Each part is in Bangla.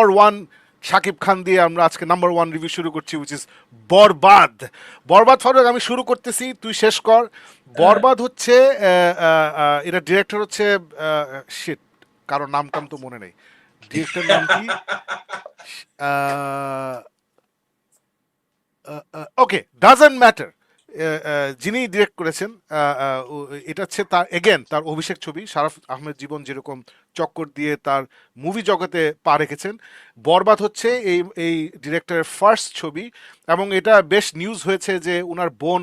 নাম্বার ওয়ান শাকিব খান দিয়ে আমরা আজকে নাম্বার ওয়ান রিভিউ শুরু করছি উইচ ইজ বরবাদ। বরবাদ ফারুক আমি শুরু করতেছি, তুই শেষ কর। বরবাদ হচ্ছে এটা ডিরেক্টর হচ্ছে শিট কারও নাম টাম তো মনে নেই। ডিরেক্টর নাম কি? ওকে ডাজন্ট ম্যাটার যিনি ডিরেক্ট করেছেন এটা হচ্ছে তার এগেন তার অভিষেক ছবি শারাফ আহমেদ জীবন যেরকম চক্কর দিয়ে তার মুভি জগতে পা রেখেছেন। বরবাদ হচ্ছে এই এই ডিরেক্টরের ফার্স্ট ছবি এবং এটা বেশ নিউজ হয়েছে যে ওনার বোন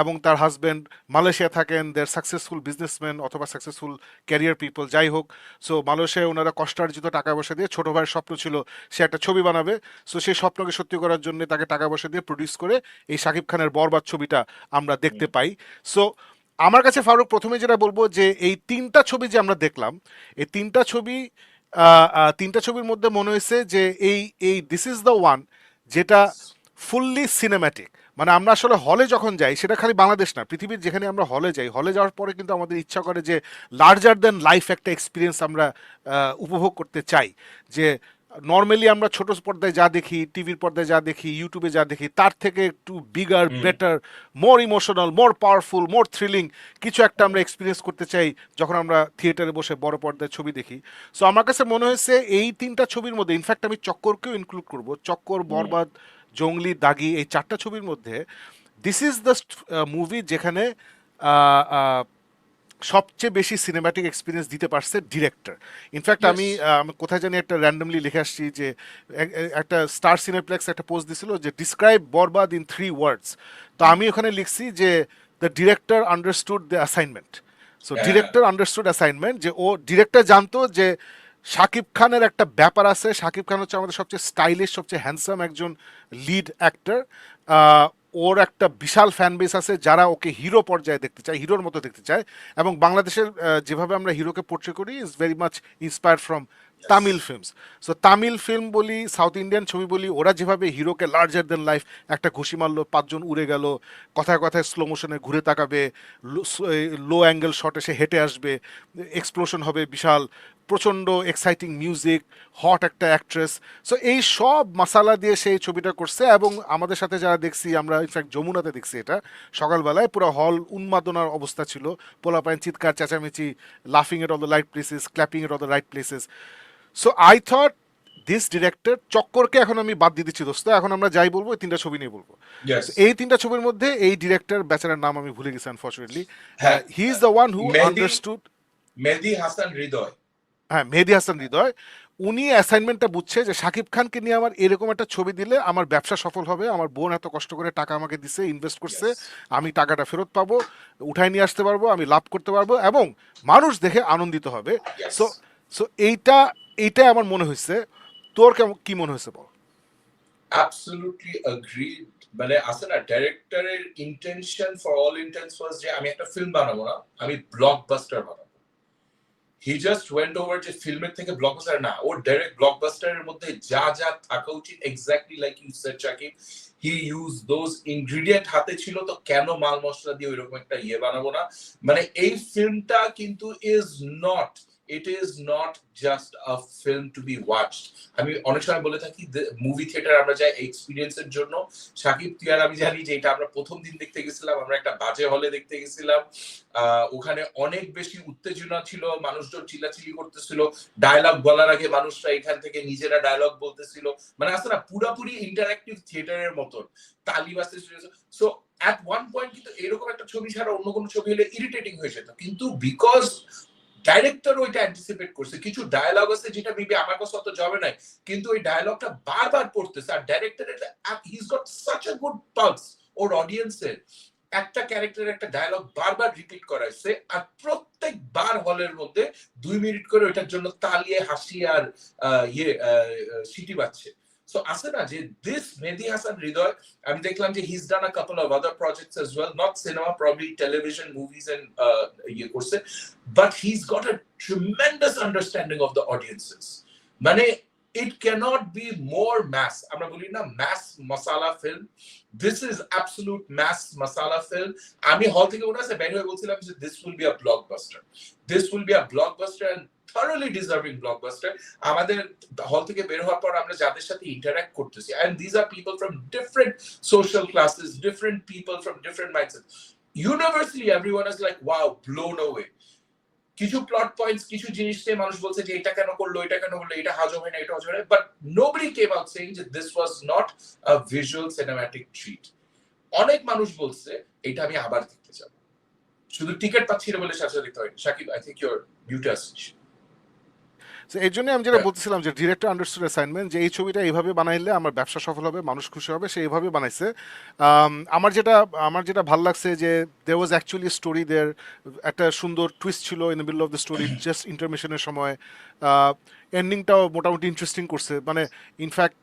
এবং তার হাজব্যান্ড মালয়েশিয়া থাকেন দের সাকসেসফুল বিজনেসম্যান অথবা সাকসেসফুল ক্যারিয়ার পিপল যাই হোক। সো মালয়েশিয়ায় ওনারা কষ্টার্জিত টাকা পয়সা দিয়ে ছোটো ভাইয়ের স্বপ্ন ছিল সে একটা ছবি বানাবে। সো সেই স্বপ্নকে সত্যি করার জন্য তাকে টাকা পয়সা দিয়ে প্রডিউস করে এই শাকিব খানের বরবাদ ছবিটা আমরা দেখতে পাই। সো আমার কাছে ফারুক প্রথমে যেটা বলব যে এই তিনটা ছবি যে আমরা দেখলাম এই তিনটা ছবি তিনটা ছবির মধ্যে মনে হয়েছে যে এই এই দিস ইজ দ্য ওয়ান যেটা ফুললি সিনেম্যাটিক মানে আমরা আসলে হলে যখন যাই সেটা খালি বাংলাদেশ না পৃথিবীর যেখানে আমরা হলে যাই হলে যাওয়ার পরে কিন্তু আমাদের ইচ্ছা করে যে লার্জার দেন লাইফ একটা এক্সপিরিয়েন্স আমরা উপভোগ করতে চাই। যে নর্মালি আমরা ছোট পর্দায় যা দেখি টিভির পর্দায় যা দেখি ইউটিউবে যা দেখি তার থেকে একটু bigger better more emotional more powerful more thrilling কিছু একটা আমরা এক্সপিরিয়েন্স করতে চাই যখন আমরা থিয়েটারে বসে বড় পর্দায় ছবি দেখি। সো আমার কাছে মনে হয়েছে এই তিনটা ছবির মধ্যে ইনফ্যাক্ট আমি চক্করকেও ইনক্লুড করব। চক্কর বরবাদ জঙ্গলি দাগি এই চারটা ছবির মধ্যে দিস ইজ দ্য মুভি যেখানে সবচেয়ে বেশি সিনেম্যাটিক এক্সপিরিয়েন্স দিতে পারছে ডিরেক্টর ইনফ্যাক্ট আমি কোথায় জানি একটা র্যান্ডমলি লিখে আসছি যে একটা স্টার সিনেপ্লেক্স একটা পোস্ট দিছিল যে describe Borbaad in three words তো আমি ওখানে লিখছি যে the director understood the assignment so director understood assignment যে ও ডিরেক্টর জানতো যে শাকিব খানের একটা ব্যাপার আছে। শাকিব খান হচ্ছে আমাদের সবচেয়ে স্টাইলিশ সবচেয়ে হ্যান্ডসাম একজন লিড অ্যাক্টর ওর একটা বিশাল ফ্যান বেস আছে যারা ওকে হিরো পর্যায়ে দেখতে চায় হিরোর মতো দেখতে চায়। এবং বাংলাদেশের যেভাবে আমরা হিরোকে পোর্ট্রে করি is very much inspired from Tamil films so Tamil film বলি সাউথ ইন্ডিয়ান ছবি বলি, ওরা যেভাবে হিরোকে লার্জার দেন লাইফ একটা ঘুষি মারলো, পাঁচজন উড়ে গেল, কথায় কথায় স্লো মোশনে ঘুরে তাকাবে, লো অ্যাঙ্গেল শটে সে হেঁটে আসবে এক্সপ্লোশন হবে বিশাল, প্রচণ্ড এক্সাইটিং মিউজিক হট একটা অ্যাক্ট্রেস সো এই সব মশালা দিয়ে সেই ছবিটা করছে এবং আমাদের সাথে যারা দেখছি, আমরা ইনফ্যাক্ট যমুনাতে দেখছি এটা, সকালবেলায় পুরো হল উন্মাদনার অবস্থা ছিল, পোলাপাইন, চিৎকার, চেঁচামেচি লাফিং at all the right places clapping at all the right places so I thought this director চক্করকে এখন আমি বাদ দিয়ে দিচ্ছি দোস্ত। এখন আমরা যাই বলব এই তিনটা ছবি নিয়ে বলব। এই তিনটা ছবির মধ্যে এই ডিরেক্টর বেচারার নাম আমি ভুলে গেছি unfortunately. He is the one who understood Mehedi Hasan Hridoy. হ্যাঁ মেহেদি হাসান হৃদয়। উনি অ্যাসাইনমেন্টটা বুঝছে যে শাকিব খানকে নিয়ে আমার এরকম একটা ছবি দিলে আমার ব্যবসা সফল হবে আমার বোন এত কষ্ট করে টাকা আমাকে দিছে ইনভেস্ট করছে আমি টাকাটা ফেরত পাবো উঠায় নিয়ে আসতে পারব আমি লাভ করতে পারব এবং মানুষ দেখে আনন্দিত হবে। সো সো এইটা এইটাই আমার মনে হয়েছে। তোর কি মনে হয়েছে বল? অ্যাবসলিউটলি অ্যাগ্রিড মানে আছে না ডাইরেক্টরের intention for all intents was যে আমি একটা ফিল্ম বানাবো না, আমি ব্লকবাস্টার বানাবো। হি জাস্ট ওয়েন্ট ওভার যে ফিল্মের থেকে ব্লকবাস্টার না, ও ডাইরেক্ট ব্লকবাস্টারের মধ্যে যা যা থাকা উচিত exactly like you said Shakib he use those ingredient হাতে ছিল, তো কেন মাল মশলা দিয়ে ওইরকম একটা ইয়ে বানাবো না? মানে এই ফিল্মটা কিন্তু is not it is not just a film to be watched আমি অনেক সময় বলে থাকি মুভি থিয়েটার আমরা যাই এক্সপিরিয়েন্সের জন্য। সাকিব, তুই আর আমি জানি যে এটা আমরা প্রথম দিন দেখতে গেছিলাম, আমরা একটা বাজে হলে দেখতে গেছিলাম। ওখানে অনেক বেশি উত্তেজনা ছিল, মানুষজন চিল্লাচিল্লি করতেছিল। ডায়লগ বলার আগে মানুষরা এখান থেকে নিজেরা ডায়লগ বলতেছিল। মানে আসলে না, পুরাপুরি ইন্টারাক্টিভ থিয়েটারের মতন। তালি বাজতেছিল সো অ্যাট ওয়ান পয়েন্ট কিন্তু এরকম একটা ছবি ছাড়া অন্য কোনো ছবি হলে ইরিটেটিং হয়ে যেত। কিন্তু বিকজ ডাইরেক্টর ওইটা অ্যান্টিসিপেট করছে। কিছু ডায়লগ আছে যেটা মেবি আমার কাছে অত যাবে নাই, কিন্তু ওই ডায়লগটা বারবার পড়তেছে। আর ডাইরেক্টরের he's got such a good pulse ওর অডিয়েন্সের একটা ক্যারেক্টারের একটা ডায়লগ বারবার রিপিট করাইছে, আর প্রত্যেকবার হলের মধ্যে দুই মিনিট করে ওইটার জন্য তালিয়ে, হাসি আর ইয়ে সিটি বাজছে। সো আছে না যে দিস মেহেদি হাসান হৃদয় আমি দেখলাম যে he's done a couple of other projects as well not cinema probably television movies and uh, ইয়ে করছে but he's got a tremendous understanding of the audiences মানে it cannot be more mass আমরা বলি না mass masala film this is absolute mass masala film আমি হল থেকে মনে আছে বের হয়ে বলছিলাম যে this will be a blockbuster this will be a blockbuster and thoroughly deserving blockbuster আমাদের হল থেকে বের হওয়ার পর আমরা যাদের সাথে ইন্টারঅ্যাক্ট করতেছি and these are people from different social classes different people from different mindsets universally everyone is like wow blown away কিছু প্লট পয়েন্টস কিছু জিনিস নিয়ে মানুষ বলছে যে এটা কেন করল, এটা কেন করল, এটা হাজম হয় না, এটা হজম হয় but nobody came out saying যে this was not a visual cinematic treat অনেক মানুষ বলছে, এটা আমি আবার দেখতে যাব শুধু টিকিট পাচ্ছি না বলে সাথে দেখতে হয় সাকিব আই থিঙ্ক ইউর বিউটাস এই জন্য আমি যেটা. বলতেছিলাম যে ডিরেক্টর আন্ডারস্টুড অ্যাসাইনমেন্ট যে এই ছবিটা এইভাবে বানাইলে আমার ব্যবসা সফল হবে মানুষ খুশি হবে সে এইভাবে বানাইছে আমার যেটা আমার যেটা ভালো লাগছে যে দে ওয়াজ অ্যাকচুয়ালি স্টোরি দের একটা সুন্দর টুইস্ট ছিল in the middle of the story just ইন্টারমিশনের সময় এন্ডিংটাও মোটামুটি ইন্টারেস্টিং করছে। মানে ইনফ্যাক্ট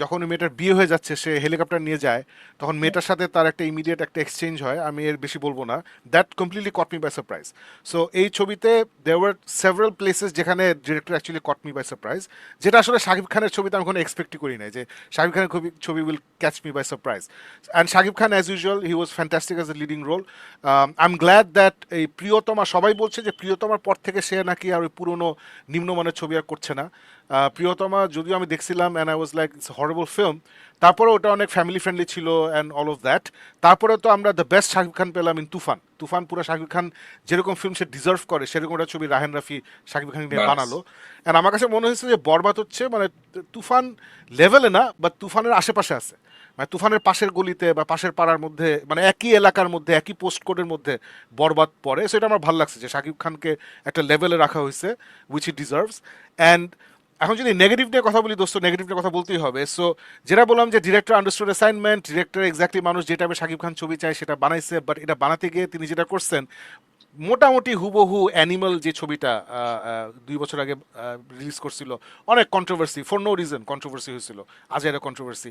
যখন ওই মেয়েটার বিয়ে হয়ে যাচ্ছে সে হেলিকপ্টার নিয়ে যায় তখন মেয়েটার সাথে তার একটা ইমিডিয়েট একটা এক্সচেঞ্জ হয় আমি এর বেশি বলব না। That completely caught me by surprise so এই ছবিতে দেওয়ার সেভারাল প্লেসেস যেখানে director actually caught me by surprise যেটা আসলে শাকিব খানের ছবিতে আমি কোনো এক্সপেক্টই করি নাই যে শাকিব খানের ছবি ছবি will catch me by surprise and Shakib Khan as usual he was fantastic as a leading role I am glad that এই প্রিয়তমা সবাই বলছে যে প্রিয়তমার পর থেকে সে নাকি আর ওই পুরনো নিম্নমানের ছবি আর করছে না। প্রিয়তমা যদিও আমি দেখছিলাম and I was like it's horrible film তারপরে ওটা অনেক ফ্যামিলি ফ্রেন্ডলি ছিল অ্যান্ড অল অফ দ্যাট তারপরে তো আমরা দ্য বেস্ট শাকিব খান পেলাম ইন তুফান। তুফান পুরো শাকিব খান যেরকম ফিল্ম সে ডিজার্ভ করে সেরকম একটা ছবি রাহেন রাফি শাকিব খান নিয়ে বানালো। অ্যান্ড আমার কাছে মনে হয়েছে যে বরবাদ হচ্ছে মানে তুফান লেভেলে না বা তুফানের আশেপাশে আছে। মানে তুফানের পাশের গলিতে বা পাশের পাড়ার মধ্যে মানে একই এলাকার মধ্যে, একই পোস্ট কোডের মধ্যে বরবাদ পড়ে। সেটা আমার ভালো লাগছে যে শাকিব খানকে একটা লেভেলে রাখা হয়েছে উইচ ই ডিজার্ভস অ্যান্ড এখন যদি নেগেটিভ নিয়ে কথা বলি দোস্ত নেগেটিভ নিয়ে কথা বলতেই হবে। সো যেটা বললাম যে director understood assignment director exactly মানুষ যেটা শাকিব খান ছবি চায় সেটা বানাইছে বাট এটা বানাতে গিয়ে তিনি যেটা করছেন মোটামুটি হুবহু অ্যানিমাল যে ছবিটা দুই বছর আগে রিলিজ করছিল, অনেক controversy for no reason controversy হয়েছিল, আজ একটা কন্ট্রোভার্সি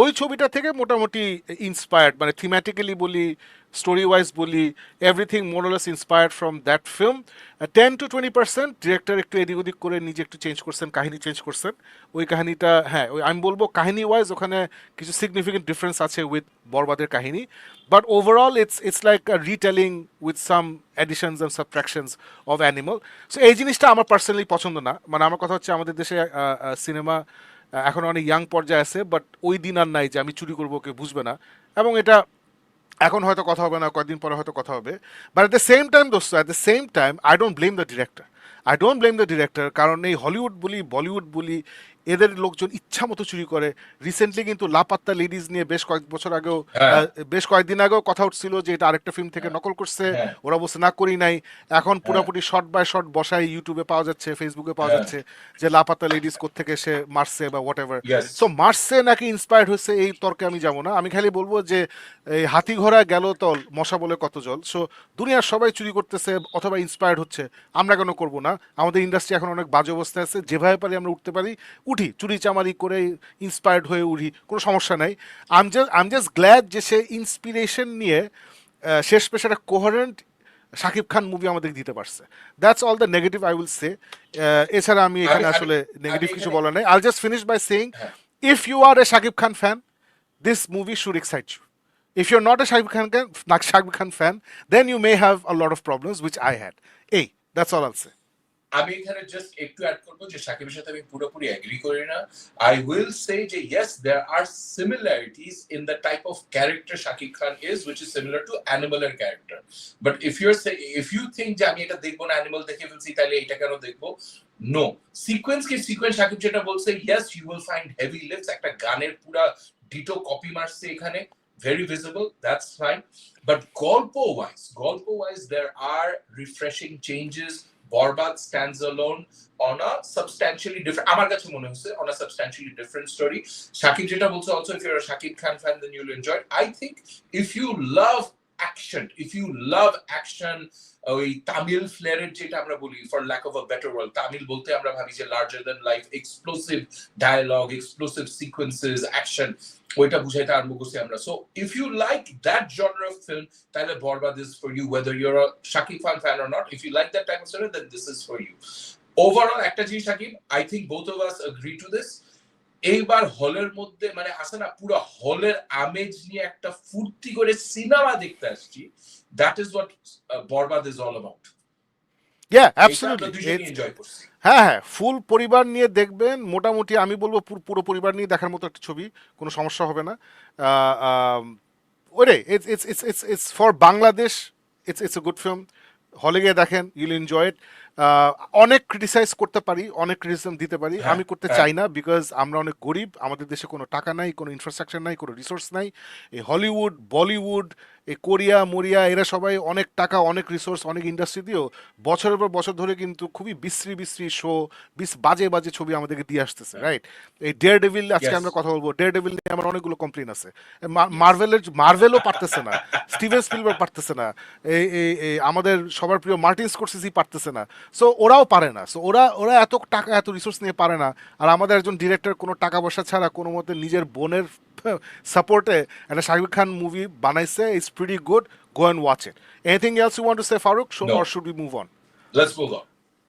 ওই ছবিটা থেকে মোটামুটি ইন্সপায়ার্ড মানে থিম্যাটিক্যালি বলি স্টোরি ওয়াইজ বলি everything more or less inspired from that film ten to twenty percent director একটু এদিক ওদিক করে নিজে একটু চেঞ্জ করছেন, কাহিনী চেঞ্জ করছেন। ওই কাহিনীটা হ্যাঁ ওই আমি বলব কাহিনী ওয়াইজ ওখানে কিছু সিগনিফিকেন্ট ডিফারেন্স আছে উইথ বরবাদের কাহিনী। But overall it's it's like retelling with some additions and subtractions of Animal so এই জিনিসটা আমার পার্সোনালি পছন্দ না। মানে আমার কথা হচ্ছে, আমাদের দেশে সিনেমা এখন অনেক ইয়াং পর্যায়ে আছে বাট ওই দিন আর নাই যে আমি চুরি করব কেউ বুঝবে না। এবং এটা এখন হয়তো কথা হবে না, কয়েকদিন পরে হয়তো কথা হবে। But at the same time দোস্ত at the same time I don't blame the director I don't blame the director কারণ এই হলিউড বলি বলিউড বলি এদের লোকজন ইচ্ছা মতো চুরি করে। রিসেন্টলি কিন্তু লাপাত্তা লেডিজ নিয়ে বেশ কয়েক বছর আগেও হ্যাঁ। বেশ কয়েকদিন আগেও কথা উঠছিল যে এটা আরেকটা ফিল্ম থেকে নকল করছে। হ্যাঁ। ওরা বলছে না করি নাই। এখন পুরোপুরি শর্ট বাই শর্ট বসায় ইউটিউবে পাওয়া যাচ্ছে ফেসবুকে পাওয়া হ্যাঁ। যাচ্ছে যে লাপাত্তা লেডিস থেকে সে মারছে বা হোয়াট এভার সো মার্সে নাকি ইন্সপায়ার্ড হয়েছে এই তর্কে আমি যাব না। আমি খালি বলব যে এই হাতি ঘোড়া গেল তল মশা বলে কত জল। সো দুনিয়ার সবাই চুরি করতেছে অথবা ইন্সপায়ার্ড হচ্ছে। আমরা কেন করব না? আমাদের ইন্ডাস্ট্রি এখন অনেক বাজে অবস্থায় আছে। যেভাবে পারি আমরা উঠতে পারি। উঠি চুরি চামারি করে ইন্সপায়ার্ড হয়ে উঠি কোনো সমস্যা নাই I'm just I'm just glad যে সে ইন্সপিরেশন নিয়ে শেষ পেশে একটা কোহারেন্ট শাকিব খান মুভি আমাদের দিতে পারছে that's all the negative I will say এছাড়া আমি এখানে আসলে নেগেটিভ কিছু বলার নাই I'll just finish by saying if you are a Shakib Khan fan, this movie should excite you. If you're not a Shakib Khan, not Shakib Khan fan, then you may have a lot of problems, which I had. Hey, that's all I'll say. আমি এখানে জাস্ট একটু অ্যাড করব যে সাকিবের সাথে আমি পুরোপুরি এগ্রি করি না। আই উইল সে যে yes there are similarities in the type of character Shakib Khan is which is similar to অ্যানিমালের character but if your if you think যে আমি এটা দেখব না অ্যানিমাল দেখে ফেলছি, তাহলে এটা কেন দেখব? নো সিকোয়েন্স কি সিকোয়েন্স সাকিব যেটা বলছে yes you will find heavy leaps একটা গানের পুরা ডিটো কপি মারছে এখানে, very visible, that's fine. But golpo wise golpo wise there are refreshing changes Borbad stands alone on a substantially different আমার কাছে মনে হচ্ছে on a substantially different story Shakib যেটা বলছে also if you're a Shakib Khan fan then you'll enjoy it I think if you love action. If you love action, ওই তামিল ফ্লেয়ারের যেটা আমরা বলি for lack of a better world Tamil বলতে আমরা ভাবি যে larger than life explosive dialogue explosive sequences action ওইটা বুঝাইতে আরম্ভ করছি আমরা। So if you like that genre of film তাহলে Borbaad is for you whether you're a Shakib Khan fan or not if you like that type of story then this is for you overall একটা জিনিস Shakib I think both of us agree to this এইবার হলের মধ্যে মানে আসে না পুরো হলের আমেজ নিয়ে একটা ফুর্তি করে সিনেমা দেখতে আসছি। That is what Borbaad is all about yeah হ্যাঁ হ্যাঁ ফুল পরিবার নিয়ে দেখবেন মোটামুটি আমি বলব পুরো- পুরো পরিবার নিয়ে দেখার মতো একটা ছবি কোনো সমস্যা হবে না। ওরে it's it's it's it's for Bangladesh it's it's a good film হলে গিয়ে দেখেন ইউল এনজয় ইট অনেক ক্রিটিসাইজ করতে পারি অনেক ক্রিটিসিজম দিতে পারি। হ্যাঁ, আমি করতে হ্যাঁ। চাই না বিকজ আমরা অনেক গরিব আমাদের দেশে কোনো টাকা নাই কোনো ইনফ্রাস্ট্রাকচার নাই কোনো রিসোর্স নাই। এই হলিউড বলিউড এই কোরিয়া মরিয়া এরা সবাই অনেক টাকা অনেক রিসোর্স অনেক ইন্ডাস্ট্রি দিয়েও বছরের পর বছর ধরে কিন্তু খুবই বিশ্রী বিশ্রী শো বিস বাজে বাজে ছবি আমাদেরকে দিয়ে আসতেছে রাইট এই ডেয়ার ডেভিল আজকে আমরা কথা বলব ডেয়ার ডেভিল নিয়ে আমার অনেকগুলো কমপ্লেন আছে। মার্ভেলের মার্ভেলও পারতেছে না স্টিভেন স্পিলবার্গ পারতেছে না এই এই এই আমাদের সবার প্রিয় মার্টিন স্কোরসিসি পারতেছে না সো ওরাও পারে না। সো ওরা ওরা এত টাকা এত রিসোর্স নিয়ে পারে না। আর আমাদের একজন ডিরেক্টর কোনো টাকা পয়সা ছাড়া কোনো মতে নিজের বোনের সাপোর্টে একটা শাহরুখ খান মুভি বানাইছে। It's pretty good go and watch it anything else you want to say Farooq show or should be move on let's move on.